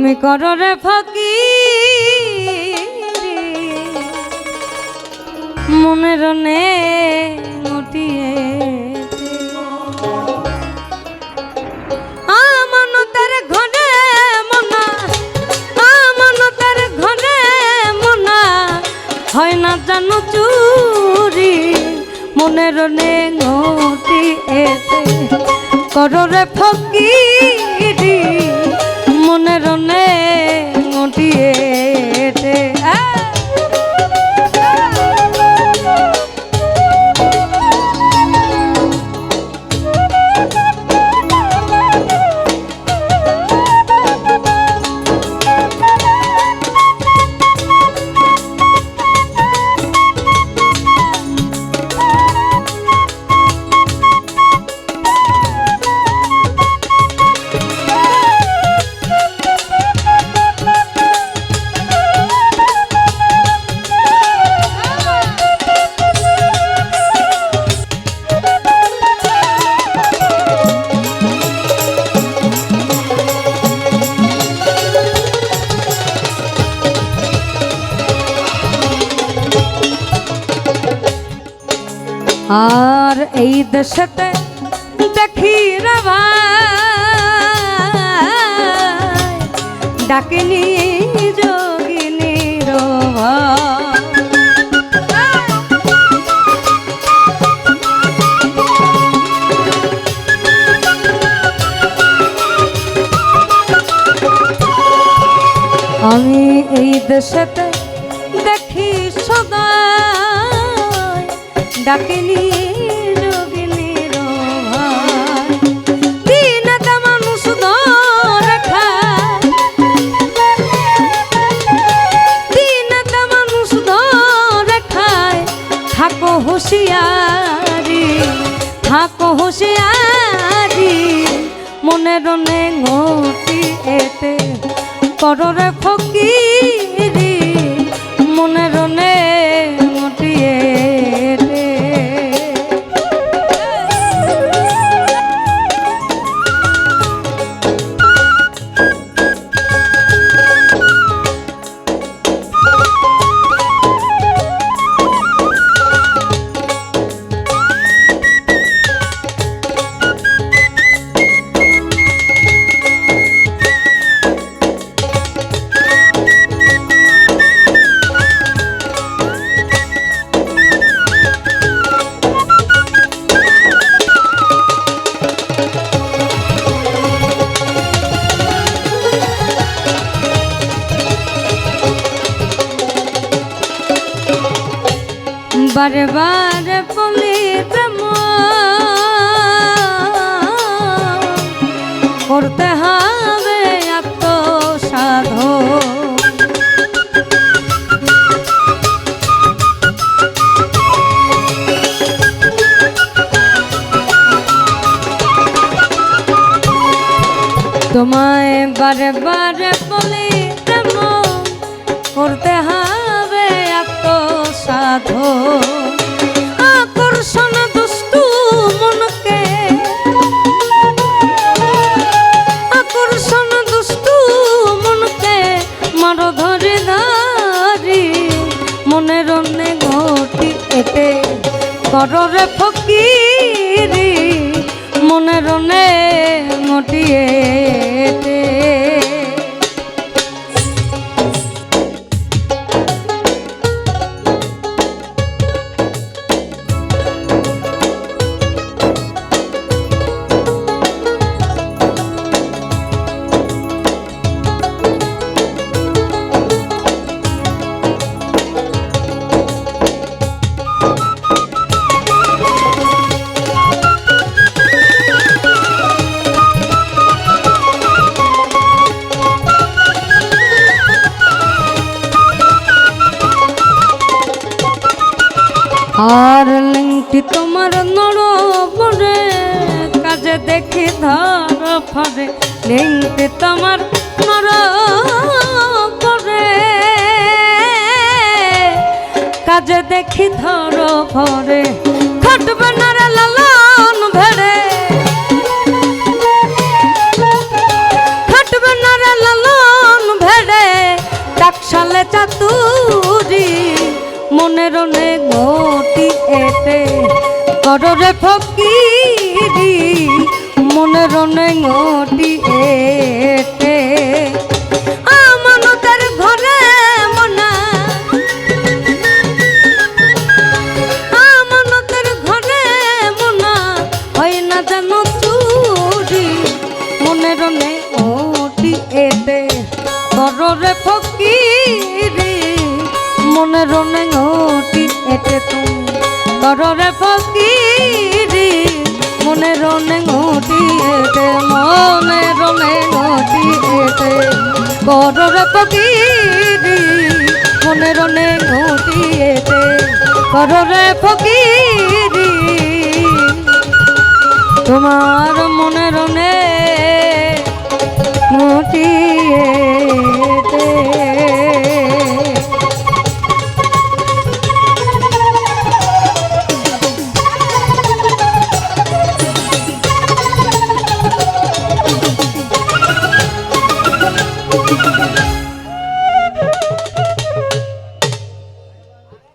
তুমি করো রে ফকি নে মনা ঘরে মনা। হয় না জানো চুরি, মনের নে ঘটি এতে কররে ফকিরি। আর এই দেশেতে দেখি ডাকিনি যোগিনী রভা আমি এই দেশেতে দেখি সদা ডাকিনি যোগিনীর ভাই দিনটা মানুষ ধরে খায় দিনটা মানুষ ধরে খায় থাকো হুঁশিয়ারি থাকো হুঁশিয়ারি। মনের ঘটি এতে কররে ফকিরি। বারে বারে বলিতে করতে হবে এত সাধো তোমায় বারে বারে বলিতে করতে এতে কররে ফকিরি। মনের অন্যে ঘটিয়ে আর লিঙ্কটি তোমার নড় পড়ে, কাজে দেখি ধর ফরে। লিঙ্কটি তোমার নড় কাজে দেখি ধর ফরে। খাটবে না চরণে ঘটি এতে কররে ফকিরি, মনের ঘটি এতে। আমানতের ঘরে মনা, আমানতের ঘরে মনা, হয় না জানো চুরি, মনের ঘটি এতে। কররে ফকিরি কররে ফকিরি মনের নেঙটি এটে মনের নেঙটি এটে কররে ফকিরি মনের নেঙটি এটে কররে ফকিরি, তোমার মনের নে মুটি